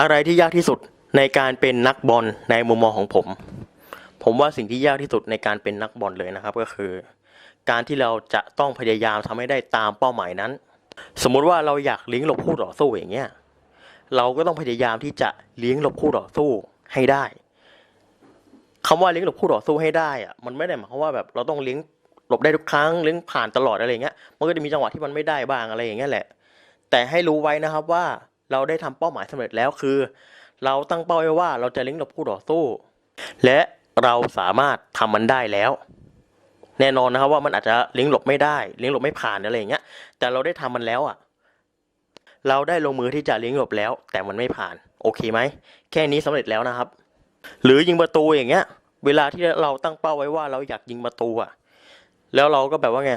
อะไรที่ยากที่สุดในการเป็นนักบอลในมุมมองของผม ผมว่าสิ่งที่ยากที่สุดในการเป็นนักบอลเลยนะครับ ก็คือ การที่เราจะต้องพยายามทำให้ได้ตามเป้าหมายนั้น สมมุติว่าเราอยากเลี้ยงหลบคู่ต่อสู้อย่างเงี้ยเราก็ต้องพยายามที่จะเลี้ยงหลบคู่ต่อสู้ให้ได้คำว่าเลี้ยงหลบคู่ต่อสู้ให้ได้อะมันไม่ได้หมายความว่าแบบเราต้องเลี้ยงหลบได้ทุกครั้งเลี้ยงผ่านตลอดอะไรเงี้ย มันก็จะมีจังหวะที่มันไม่ได้บ้างอะไรอย่างเงี้ยแหละ แต่ให้รู้ไว้นะครับว่า เราได้ทำเป้าหมายสำเร็จแล้วคือ เราตั้งเป้าไว้ว่าเราจะเลี้งหลบคู่ต่อสู้ และเราสามารถทำมันได้แล้ว แน่นอนนะครับว่ามันอาจจะเลี้ยงหลบไม่ได้ เลี้ยงหลบไม่ผ่านอะไรอย่างเงี้ย แต่เราได้ทำมันแล้วอะ เราได้ลงมือที่จะเลี้ยงหลบแล้ว แต่มันไม่ผ่าน โอเคไหมแค่นี้สำเร็จแล้วนะครับ หรือยิงประตูอย่างเงี้ย เวลาที่เราตั้งเป้าไว้ว่าเราอยากยิงประตูอะ แล้วเราก็แบบว่าไง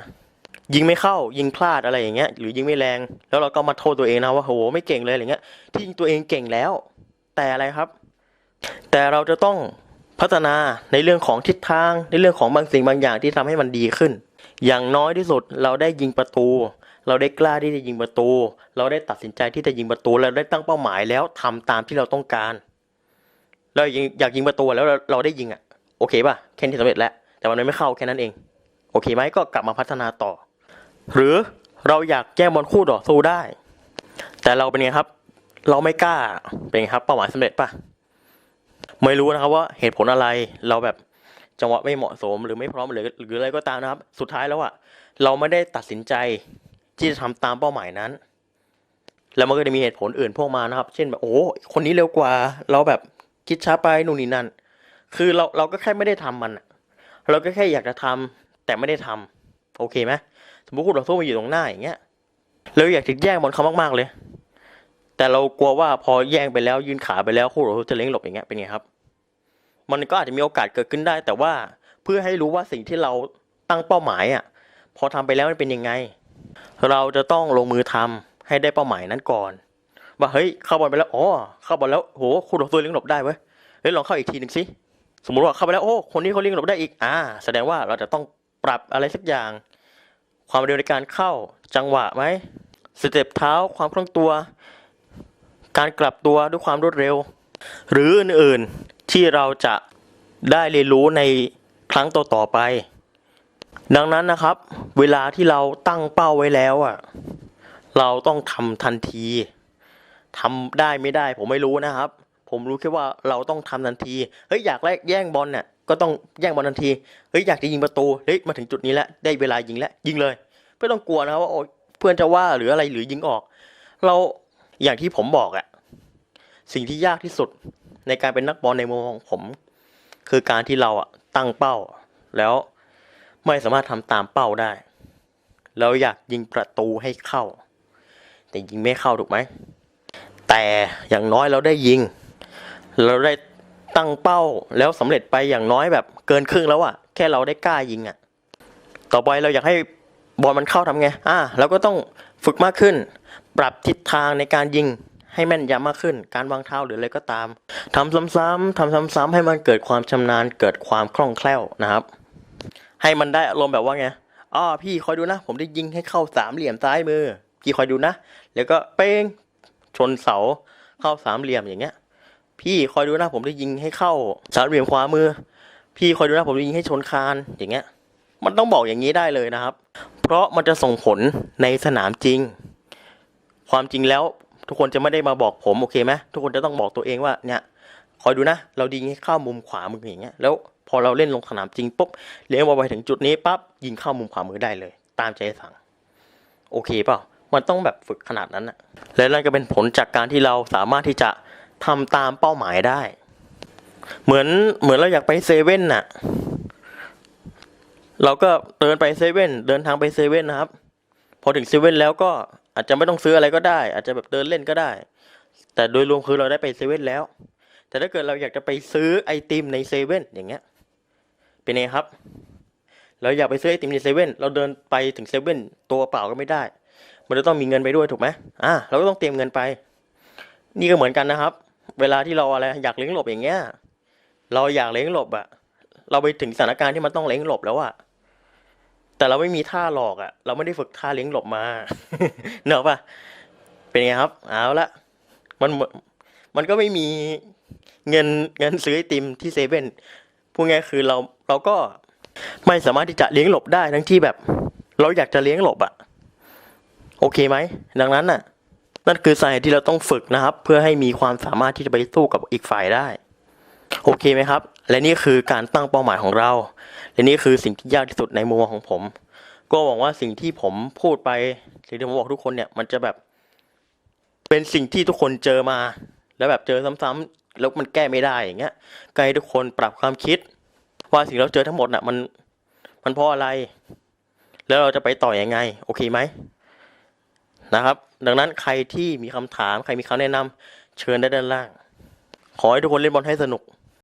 ยิงไม่เข้ายิงพลาดอะไรอย่างเงี้ยหรือยิงไม่แรง แล้วเราก็มาโทษตัวเองนะว่าโหไม่เก่งเลยอะไรเงี้ยที่จริงตัวเองเก่งแล้ว แต่อะไรครับ แต่เราจะต้องพัฒนาในเรื่องของทิศทางในเรื่องของบางสิ่งบางอย่างที่ทำให้มันดีขึ้น อย่างน้อยที่สุดเราได้ยิงประตู เราได้กล้าที่จะยิงประตู เราได้ตัดสินใจที่จะยิงประตูเราได้ตั้งเป้าหมายแล้วทำตามที่เราต้องการ เราอยากยิงประตูแล้วเราเราได้ยิงอะโอเคป่ะแค่นี้สำเร็จแล้วแต่มันไม่เข้าแค่นั้นเอง โอเคไหมก็กลับมาพัฒนาต่อ หรือเราอยากแย่งบอลคู่ต่อสู้ได้ แต่เราเป็นไงครับ เราไม่กล้าเป็นไงครับ เป้าหมายสำเร็จปะไม่รู้นะครับว่าเหตุผลอะไรเราแบบจังหวะไม่เหมาะสมหรือไม่พร้อมหรือหรืออะไรก็ตามนะครับ สุดท้ายแล้วอะเราไม่ได้ตัดสินใจที่จะทำตามเป้าหมายนั้น แล้วมันก็จะมีเหตุผลอื่นพวกมานะครับ เช่นแบบโอ้คนนี้เร็วกว่า เราแบบคิดช้าไปนู่นนี่นั่น คือเราเราก็แค่ไม่ได้ทำมันเราก็แค่อยากจะทำแต่ไม่ได้ทำโอเคไหม สมมติคู่ต่อสู้มาอยู่ตรงหน้าอย่างเงี้ยเราอยากจะแย่งบอลเขามากๆเลย แต่เรากลัวว่าพอแย่งไปแล้วยืนขาไปแล้วคู่ต่อสู้จะเล้งหลบอย่างเงี้ยเป็นไงครับ มันก็อาจจะมีโอกาสเกิดขึ้นได้ แต่ว่าเพื่อให้รู้ว่าสิ่งที่เราตั้งเป้าหมายอะพอทำไปแล้วมันเป็นยังไง เราจะต้องลงมือทำให้ได้เป้าหมายนั้นก่อน ว่าเฮ้ยเข้าบอลไปแล้วอ๋อเข้าบอลแล้วโหคู่ต่อสู้เลี้ยงหลบได้เว้ยเฮ้ยลองเข้าอีกทีหนึ่งสิสมมติว่าเข้าไปแล้วโอ้คนนี้เขาเลี้ยงหลบได้อีกอ่า แสดงว่าเราจะต้องปรับอะไรสักอย่าง ความเร็วในการเข้าจังหวะไหมสเต็ปเท้าความคล่องตัว การกลับตัวด้วยความรวดเร็ว หรืออื่นๆที่เราจะได้เรียนรู้ในครั้งต่อๆไป ดังนั้นนะครับ เวลาที่เราตั้งเป้าไว้แล้วอะเราต้องทำทันทีทำได้ไม่ได้ผมไม่รู้นะครับ ผมรู้แค่ว่าเราต้องทำทันทีเฮ้ยอยากแลกแย่งบอลเนี่ย ก็ต้องแย่งบอลทันที เฮ้ยอยากจะยิงประตู เฮ้ยมาถึงจุดนี้แล้วได้เวลายิงแล้วยิงเลย ไม่ต้องกลัวนะว่าโอ้เพื่อนจะว่าหรืออะไรหรือยิงออก เราอย่างที่ผมบอกอะสิ่งที่ยากที่สุดในการเป็นนักบอลในมุมของผม คือการที่เราอะตั้งเป้า แล้วไม่สามารถทำตามเป้าได้เราอยากยิงประตูให้เข้า แต่ยิงไม่เข้าถูกไหมแต่อย่างน้อยเราได้ยิง เราได้ ตั้งเป้าแล้วสำเร็จไปอย่างน้อยแบบเกินครึ่งแล้วอะแค่เราได้กล้ายิงอะต่อไปเราอยากให้บอลมันเข้าทำไงอ่าเราก็ต้องฝึกมากขึ้น ปรับทิศทางในการยิงให้แม่นยำมากขึ้น การวางเท้าหรืออะไรก็ตามทำซ้ำๆทำซ้ำๆให้มันเกิดความชำนาญเกิดความคล่องแคล่วนะครับ ให้มันได้อารมณ์แบบว่าไงอ๋อพี่คอยดูนะ ผมได้ยิงให้เข้าสามเหลี่ยมซ้ายมือ พี่คอยดูนะ แล้วก็เป้งชนเสาเข้าสามเหลี่ยมอย่างเงี้ย พี่คอยดูนะผมได้ยิงให้เข้าสามเหลี่ยมขวามือ พี่คอยดูนะผมได้ยิงให้ชนคานอย่างเงี้ย มันต้องบอกอย่างนี้ได้เลยนะครับ เพราะมันจะส่งผลในสนามจริง ความจริงแล้วทุกคนจะไม่ได้มาบอกผมโอเคไหมทุกคนจะต้องบอกตัวเองว่าเนี่ยคอยดูนะ เรายิงให้เข้ามุมขวามืออย่างเงี้ยแล้วพอเราเล่นลงสนามจริงปุ๊บเลี้ยงบอลไปถึงจุดนี้ปั๊บยิงเข้ามุมขวามือได้เลย ตามใจสั่ง โอเคเปล่ามันต้องแบบฝึกขนาดนั้นนะและนั่นก็เป็นผลจากการที่เราสามารถที่จะ ทำตามเป้าหมายได้ เหมือนเหมือนเราอยากไปเซเว่นน่ะ เราก็เดินไปเซเว่นเดินทางไปเซเว่นนะครับ พอถึงเซเว่นแล้วก็อาจจะไม่ต้องซื้ออะไรก็ได้ อาจจะแบบเดินเล่นก็ได้ แต่โดยรวมคือเราได้ไปเซเว่นแล้ว แต่ถ้าเกิดเราอยากจะไปซื้อไอติมในเซเว่นอย่างเงี้ย เป็นไงครับ เราอยากไปซื้อไอติมในเซเว่นเราเดินไปถึงเซเว่นตัวเปล่าก็ไม่ได้ มันจะต้องมีเงินไปด้วยถูกไหมอ่าเราก็ต้องเตรียมเงินไป นี่ก็เหมือนกันนะครับ เวลาที่เราอะไรอยากเล้งหลบอย่างเงี้ย เราอยากเล้งหลบอะเราไปถึงสถานการณ์ที่มันต้องเล้งหลบแล้วอะแต่เราไม่มีท่าหลอกอะเราไม่ได้ฝึกท่าเล้งหลบมาเนอะปะเป็นไงครับเอาละมันมันก็ไม่มีเงินเงินซื้อไอติมที่เซเว่นพูดง่ายคือเราเราก็ไม่สามารถที่จะเลี้ยงหลบได้ทั้งที่แบบ เราอยากจะเลี้ยงหลบอะโอเคไหมดังนั้นน่ะ นั่นคือสาเหตุที่เราต้องฝึกนะครับ เพื่อให้มีความสามารถที่จะไปสู้กับอีกฝ่ายได้ โอเคไหมครับ และนี่คือการตั้งเป้าหมายของเรา และนี่คือสิ่งที่ยากที่สุดในมุมมองของผม ก็หวังว่าสิ่งที่ผมพูดไปสิ่งที่ผมบอกทุกคนเนี่ย มันจะแบบ เป็นสิ่งที่ทุกคนเจอมา แล้วแบบเจอซ้ำๆแล้วมันแก้ไม่ได้อย่างเงี้ยก็ให้ทุกคนปรับความคิด ว่าสิ่งที่เราเจอทั้งหมดน่ะมันมันเพราะอะไร แล้วเราจะไปต่ออยังไง โอเคไหมนะครับ ดังนั้นใครที่มีคำถามใครมีคำแนะนำเชิญได้ด้านล่าง ขอให้ทุกคนเล่นบอลให้สนุก